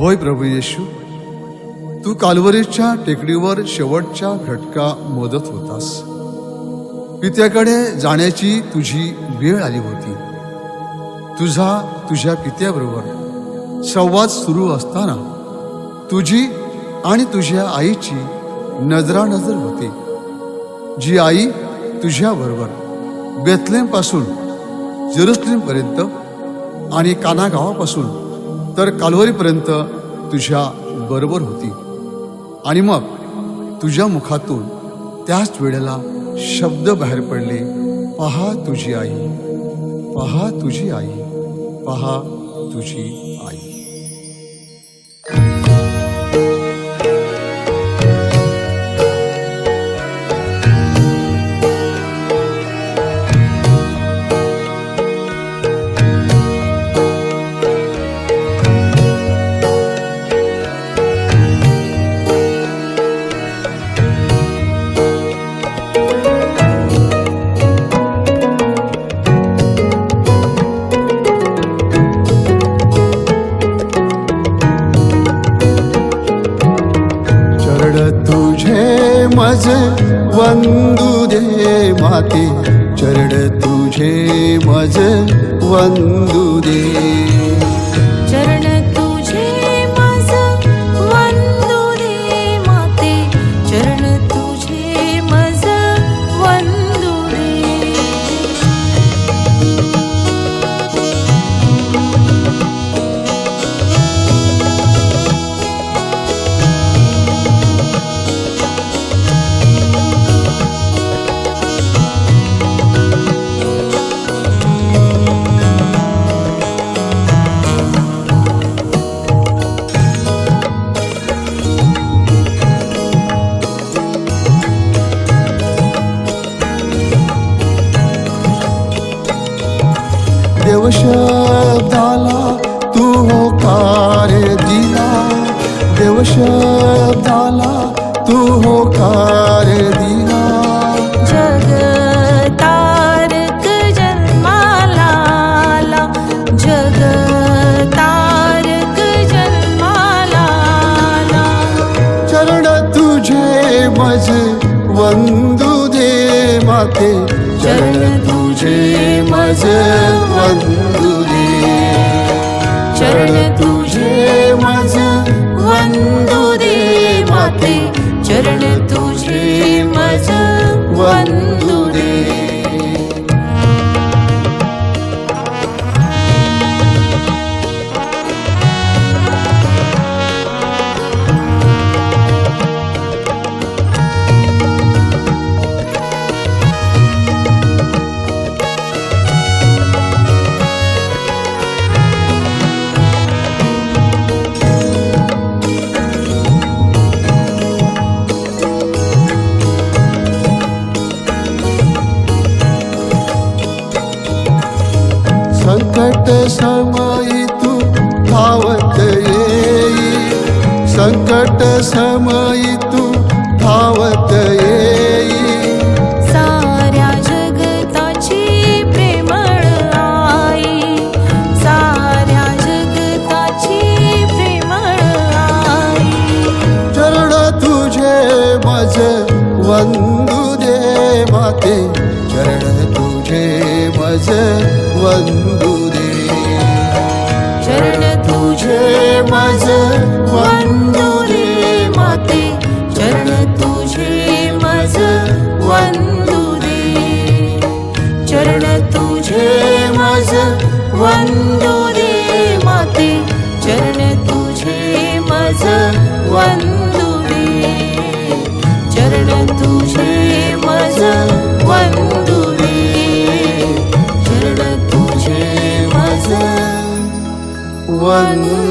होय प्रभू येशू. तू कालवरीच्या टेकडीवर शेवटच्या घटका मोदत होतास. पित्याकडे जाण्याची तुझी वेळ आली होती. तुझा तुझ्या पित्याबरोबर संवाद सुरू असताना तुझी आणि तुझ्या आईची नजरानजर होती. जी आई तुझ्याबरोबर बेथलेमपासून जेरुसलेमपर्यंत आणि कानागावापासून तर कालवरीपर्यंत तुझ्या बरोबर होती. आणि मग तुझ्या मुखातून त्याच वेळेला शब्द बाहेर पडले. पहा तुझी आई पहा तुझी आई पहा तुझी आई. मज वंदू दे माते चरण तुझे मज वंदू दे। देवशब्दाला तू होकार दिला देवशब्दाला तू होकार दिला जग तारक जन्माला आला. जग तारक जन्माला आला. चरण तुझे मज वंदू दे माते चरण तुझे मज वंदू वंदू दे संकट समयी तू आज वंदुरे माते चरण तुझे मज वंदुरे चरण तुझे मज वंदुरे माते चरण तुझे मज वंदुरे चरण तुझे मज वंदुरे चरण तुझे मज वंदुरे